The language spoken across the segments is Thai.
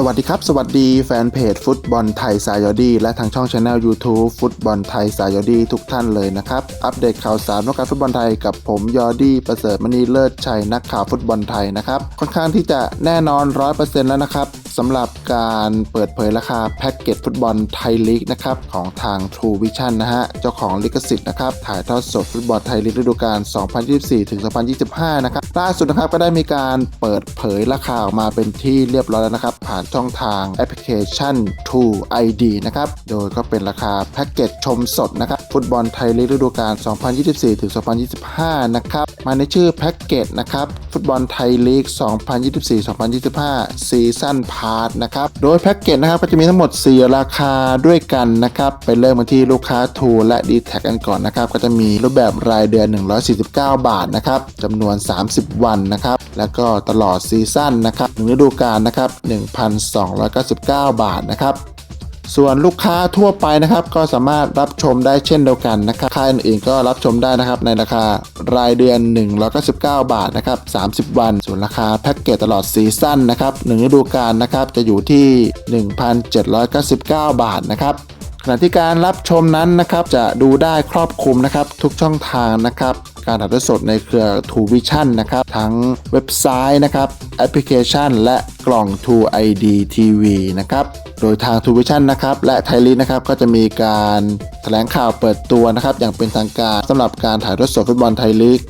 สวัสดีครับ สวัสดีแฟนเพจฟุตบอลไทยสายอดี และทางช่องช anel YouTube ฟุตบอลไทยสายอดีทุกท่านเลยนะครับ อัปเดตข่าวสารวงการฟุตบอลไทยกับผมยอดีประเสริฐมณีเลิศชัยนักข่าวฟุตบอลไทยนะครับค่อนข้างที่จะแน่นอน 100%แล้วนะครับสำหรับการเปิดเผยราคาแพ็กเกจฟุตบอลไทยลีกนะครับของทาง True Vision นะฮะเจ้าของลิขสิทธิ์นะครับถ่ายทอดสดฟุตบอลไทยลีกฤดูกาล 2024ถึง2025 นะครับล่าสุดนะครับก็ได้มีการเปิดเผยราคาออกมาเป็นที่เรียบร้อยแล้วนะครับผ่านช่องทางแอปพลิเคชัน True ID นะครับ โดยก็เป็นราคาแพ็กเกจชมสดนะครับ ฟุตบอลไทยลีกฤดูกาล 2024ถึง2025 นะครับ มาในชื่อแพ็กเกจนะครับ ฟุตบอลไทยลีก 2024-2025 ซีซั่นพาร์ทนะครับ โดยแพ็กเกจนะครับก็จะมีทั้งหมด 4 ราคาด้วยกันนะครับ ไปเริ่มกันที่ลูกค้า True และ d t แทกันก่อนนะครับ ก็จะมีรูปแบบรายเดือน 149 บาทนะครับจำนวน 30 วันนะครับ แล้วก็ตลอดซีซั่นนะครับหนึ่งฤดูกาลนะครับ 1,299 บาทนะครับ ส่วนลูกค้าทั่วไปนะครับ ก็สามารถรับชมได้เช่นเดียวกันนะครับค่ายอื่นๆก็รับชมได้นะครับในราคารายเดือน 199 บาทนะครับ 30 วัน ส่วนราคาแพ็กเกจตลอดซีซั่นนะครับหนึ่งฤดูกาลนะครับจะอยู่ที่ 1,799 บาทนะครับ ณะที่การรับชมนั้นนะครับจะดูได้ครอบคลุมนะครับทุกช่องทางนะครับ การถ่ายทอดสดในเครือ True Vision นะครับ ทั้งเว็บไซต์นะครับแอปพลิเคชัน และกล่อง True ID TV นะครับโดยทาง True Vision นะครับและไทยลีนะครับก็จะมีการแถลงข่าวเปิดตัวนะครับอย่างเป็นทางการสำหรับการถ่ายทอดสดฟุตบอลไทยลีก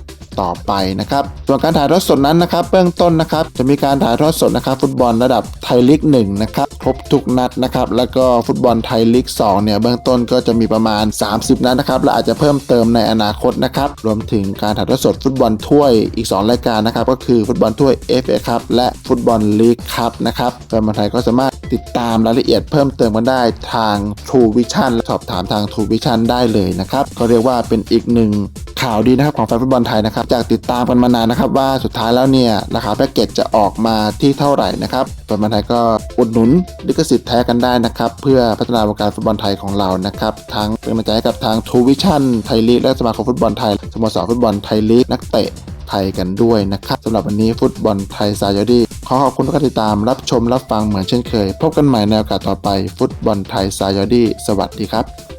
ต่อไปนะครับส่วนการถ่ายทอดสดนั้นนะครับ เบื้องต้นนะครับจะมีการถ่ายทอดสดนะครับ ฟุตบอลระดับไทยลีก1นะครับครบทุกนัดนะครับแล้วก็ฟุตบอลไทยลีก2เนี่ยเบื้องต้นก็จะมีประมาณ 30 นัดนะครับและอาจจะเพิ่มเติมในอนาคตนะครับรวมถึงการถ่ายทอดสดฟุตบอลถ้วยอีก 2 รายการนะครับก็คือฟุตบอลถ้วย FA ครับและฟุตบอลลีกครับนะครับแฟนบอลไทยก็สามารถติดตามรายละเอียดเพิ่มเติมกันได้ทาง True Vision และสอบถามทาง True Vision ได้เลยนะครับก็เรียกว่าเป็นอีกหนึ่ง ข่าวดีนะครับของแฟนฟุตบอลไทยนะครับจากติดตามกันมานานนะครับว่าสุดท้ายแล้วเนี่ยราคาแพ็กเกจจะออกมาที่เท่าไหร่นะครับแฟนบอลไทยก็อุดหนุนลิขสิทธิ์แท้กันได้นะครับเพื่อพัฒนาวงการฟุตบอลไทยของเรานะครับทั้งเป็นกำลังใจให้กับทางทูวิชั่นไทยลีกและสมาคมฟุตบอลไทยสโมสรฟุตบอลไทยลีกนักเตะไทยกันด้วยนะครับสำหรับวันนี้ฟุตบอลไทยสายยอดีขอขอบคุณทุกการติดตามรับชมรับฟังเหมือนเช่นเคย พบกันใหม่ในโอกาสต่อไปฟุตบอลไทยสายยอดีสวัสดีครับ